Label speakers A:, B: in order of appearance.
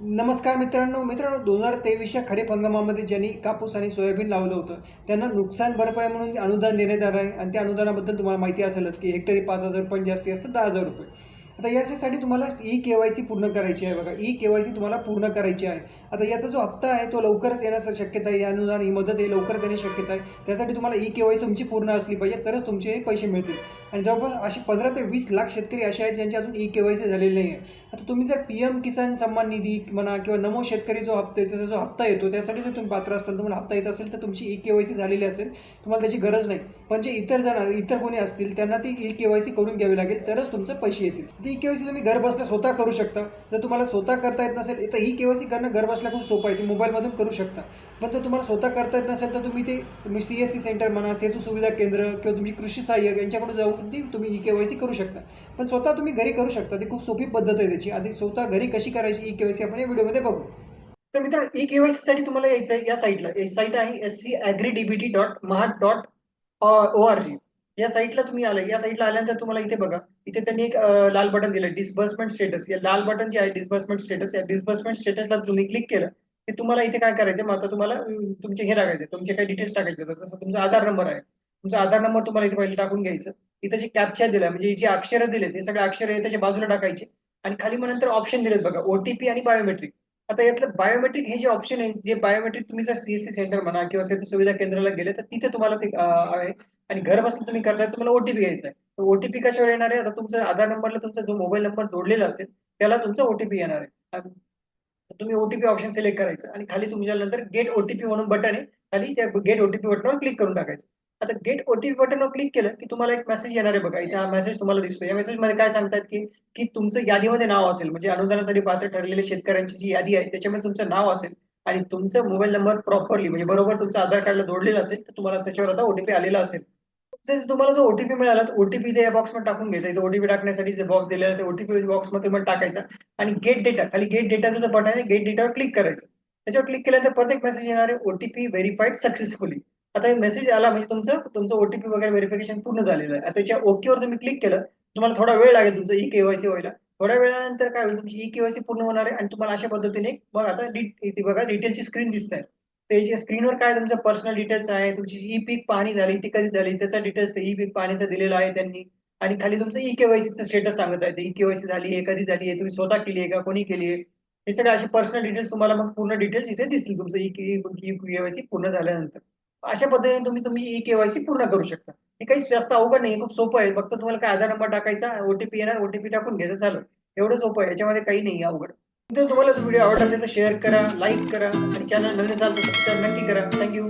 A: नमस्कार मित्रांनो मित्रांनो दोन हजार तेवीसच्या खरीप हंगामामध्ये ज्यांनी कापूस आणि सोयाबीन लावलं होतं त्यांना नुकसान भरपाई म्हणून अनुदान देण्यात आलं आहे. आणि त्या अनुदानाबद्दल तुम्हाला माहिती असेलच की हेक्टरी पाच हजार पण जास्ती असतं दहा हजार रुपये. आता याच्यासाठी तुम्हाला ई के वाय सी पूर्ण करायची आहे बघा. ई के वाय सी तुम्हाला पूर्ण करायची आहे. आता याचा जो हप्ता आहे तो लवकरच येण्याची शक्यता आहे. या अनुदान ही मदत आहे लवकरच येण्याची शक्यता आहे. त्यासाठी तुम्हाला ई के वाय सी तुमची पूर्ण असली पाहिजे तरच तुमचे हे पैसे मिळतील. आणि जवळपास असे पंधरा ते वीस लाख शेतकरी असे आहेत ज्यांचे अजून ई के वाय सी झालेले नाही आहे. आता तुम्ही जर पी एम किसान सन्मान निधी म्हणा किंवा नमो शेतकरी जो हप्ता त्याचा जो हप्ता येतो त्यासाठी जर तुम्ही पात्र असाल तुम्हाला हप्ता येत असेल तर तुमची ई के वाय सी झालेली असेल तुम्हाला त्याची गरज नाही. पण जे इतर जण इतर कोणी असतील त्यांना ती ई के वाय सी करून घ्यावी लागेल तरच तुमचे पैसे येतील. ती ई केवायसी तुम्ही घर बसल्या स्वतः करू शकता. जर तुम्हाला स्वतः करता येत नसेल तर ई केवायसी करणं घर बसल्या खूप सोपं आहे. ती मोबाईलमधून करू शकता. पण जर तुम्हाला स्वतः करता येत नसेल तर तुम्ही ते तुम्ही सी एस सी सेंटर म्हणा सेतू सुविधा केंद्र किंवा तुमची कृषी सहाय्यक यांच्याकडे जाऊन ती तुम्ही ई केवायसी करू शकता. पण स्वतः तुम्ही घरी करू शकता. ती खूप सोपी पद्धत आहे त्याची. आधी स्वतः घरी कशी करायची ई केवायसी आपण या व्हिडिओमध्ये बघू. तर मित्र ई केवायसी साठी तुम्हाला यायचं आहे या साईटला. साईट आहे S C agri DBT dot महाट dot O R G या साईटला तुम्ही आलं या साईटला आल्यानंतर तुम्हाला इथे बघा. इथे त्यांनी एक लाल बटन दिलं डिस्बर्समेंट स्टेटस या लाल बटन जे आहे डिस्बर्समेंट स्टेटस या डिस्बर्समेंट स्टेटसला तुम्ही क्लिक केलं की तुम्हाला इथे काय करायचं मग आता तुम्हाला तुमचे हे टाकायचे तुमचे काही डिटेल्स टाकायचे जसं तुमचा आधार नंबर आहे. तुमचा आधार नंबर तुम्हाला इथे पहिले टाकून घ्यायचं. इथे जे कॅप्चा दिला म्हणजे जे अक्षरं दिले ते सगळे अक्षर आहे त्याच्या बाजूला टाकायचे. आणि खाली मग नंतर ऑप्शन दिलेत बघा. ओटीपी आणि बायोमेट्रिक आता यातलं बायोमेट्रिक हे जे ऑप्शन आहे जे बायोमेट्रिक तुम्ही जर सीएससी सेंटर म्हणा किंवा सेतू सुविधा केंद्राला गेले तर तिथे तुम्हाला ते आहे. आणि घर बसलं तुम्ही करताय तुम्हाला ओटीपी घ्यायचा आहे. तर ओटीपी कशावर येणार आहे? आता तुमचा आधार नंबरला तुमचा जो मोबाईल नंबर जोडलेला असेल त्याला तुमचा ओटीपी येणार आहे. तुम्ही ओटीपी ऑप्शन सिलेक्ट करायचं आणि खाली तुमच्या नंतर गेट ओटीपी म्हणून बटन आहे. खाली त्या गेट ओटीपी बटनवर क्लिक करून टाकायचं. आता गेट ओटीपी बटनवर क्लिक केलं की तुम्हाला एक मेसेज येणार आहे बघा. इथे हा मेसेज तुम्हाला दिसतो या मेसेजमध्ये काय सांगतात की की तुमचं यादीमध्ये नाव असेल म्हणजे अनुदानासाठी पात्र ठरलेल्या शेतकऱ्यांची जी यादी आहे त्याच्यामध्ये तुमचं नाव असेल आणि तुमचा मोबाईल नंबर प्रॉपरली म्हणजे बरोबर तुमचं आधार कार्डला जोडलेला असेल तर तुम्हाला त्याच्यावर आता ओटीपी आलेला असेल. तुम्हाला जो ओटीपी मिळाला तर ओटीपी त्या बॉक्समध्ये टाकून घ्यायचा. इथे ओटीपी टाकण्यासाठी जे बॉक्स दिलेला ते ओटीपी बॉक्समध्ये टाकायचा आणि गेट डेटा खाली गेट डेटाचं बटन आहे गेट डेटावर क्लिक करायचं. त्याच्यावर क्लिक केल्यानंतर प्रत्येक मेसेज येणार आहे ओटीपी व्हेरीफाईड सक्सेसफुली आता मेसेज आला म्हणजे तुमचं तुमचं ओटीपी वगैरे व्हेरिफिकेशन पूर्ण झालेलं आहे. आता त्याच्या ओकेवर तुम्ही क्लिक केलं तुम्हाला थोडा वेळ लागेल तुमचं ई केवायसी व्हायला. थोड्या वेळानंतर काय होईल तुमची ई केवायसी पूर्ण होणार आहे आणि तुम्हाला अशा पद्धतीने मग आता बघा डिटेलची स्क्रीन दिसत आहे. त्याच्या स्क्रीनवर काय तुमचं पर्सनल डिटेल्स आहे तुमची ई पीक पाणी झाली ती कधी झाली त्याचा डिटेल्स ई पीक पाणीचा दिलेला आहे त्यांनी. आणि खाली तुमचं ई केवायसीचं स्टेटस सांगत आहे ई केवायसी झाली आहे कधी झाली आहे तुम्ही स्वतः केली आहे का कोणी केली आहे? हे सगळे असे पर्सनल डिटेल्स तुम्हाला मग पूर्ण डिटेल्स इथे दिसतील तुमचं ई केवायसी पूर्ण झाल्यानंतर. अशा पद्धतीने तुम्ही तुम्ही ई केवायसी पूर्ण करू शकता. हे काही जास्त अवघड नाही खूप सोपं आहे. फक्त तुम्हाला काय आधार नंबर टाकायचा ओटीपी येणार ओटीपी टाकून घ्यायचं झालं एवढं सोपं आहे याच्यामध्ये काही नाही अवघड. जर तुम्हाला व्हिडिओ आवडला असेल तर शेअर करा लाईक करा आणि चॅनल नवीन असाल तर नक्की करा. थँक्यू